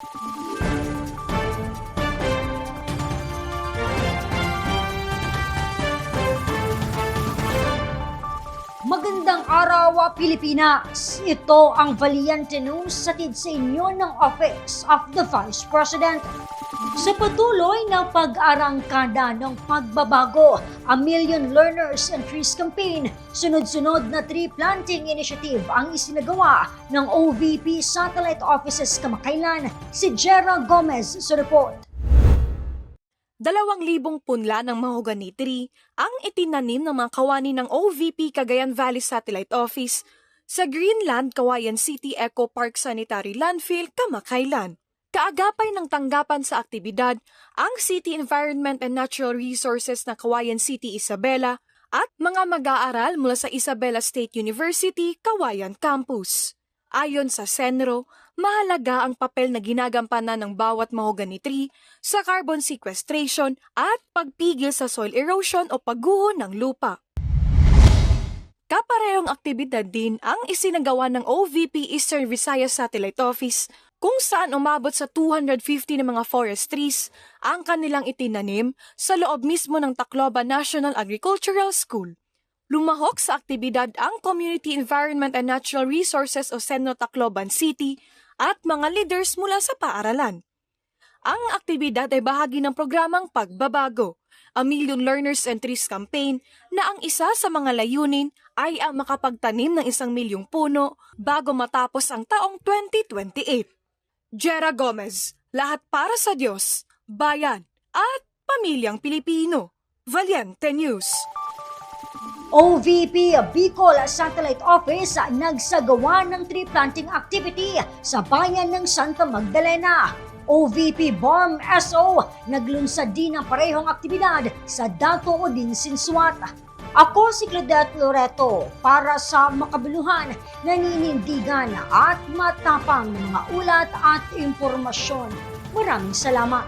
you Magandang araw, Pilipinas! Ito ang Valiente News satid sa inyo ng Office of the Vice President. Sa patuloy na pag-arangkada ng pagbabago, a Million Learners and Trees Campaign, sunod-sunod na tree planting initiative ang isinagawa ng OVP Satellite Offices kamakailan si Jera Gomez sa report. Dalawang libong punla ng mahogany tree ang itinanim ng mga kawani ng OVP Cagayan Valley Satellite Office sa Greenland, Kawayan City Eco Park Sanitary Landfill, Kamakailan. Kaagapay ng tanggapan sa aktibidad ang City Environment and Natural Resources na Kawayan City, Isabela at mga mag-aaral mula sa Isabela State University, Kawayan Campus. Ayon sa Senro, mahalaga ang papel na ginagampanan ng bawat mahogany tree sa carbon sequestration at pagpigil sa soil erosion o pagguho ng lupa. Kaparehong aktibidad din ang isinagawa ng OVP Eastern Visayas Satellite Office kung saan umabot sa 250 na mga forest trees ang kanilang itinanim sa loob mismo ng Tacloban National Agricultural School. Lumahok sa aktibidad ang Community Environment and Natural Resources o Senno Tacloban City at mga leaders mula sa paaralan. Ang aktibidad ay bahagi ng programang Pagbabago, a Million Learners and Trees Campaign na ang isa sa mga layunin ay ang makapagtanim ng isang milyong puno bago matapos ang taong 2028. Jera Gomez, lahat para sa Diyos, bayan at pamilyang Pilipino. Valiente News. OVP Bicol Satellite Office nagsagawa ng tree planting activity sa bayan ng Santa Magdalena. OVP BORM SO naglunsad din ng parehong aktibidad sa Dato Odin Sinsuat. Ako si Claudette Loreto para sa makabuluhan, naninindigan at matapang ng mga ulat at impormasyon. Maraming salamat.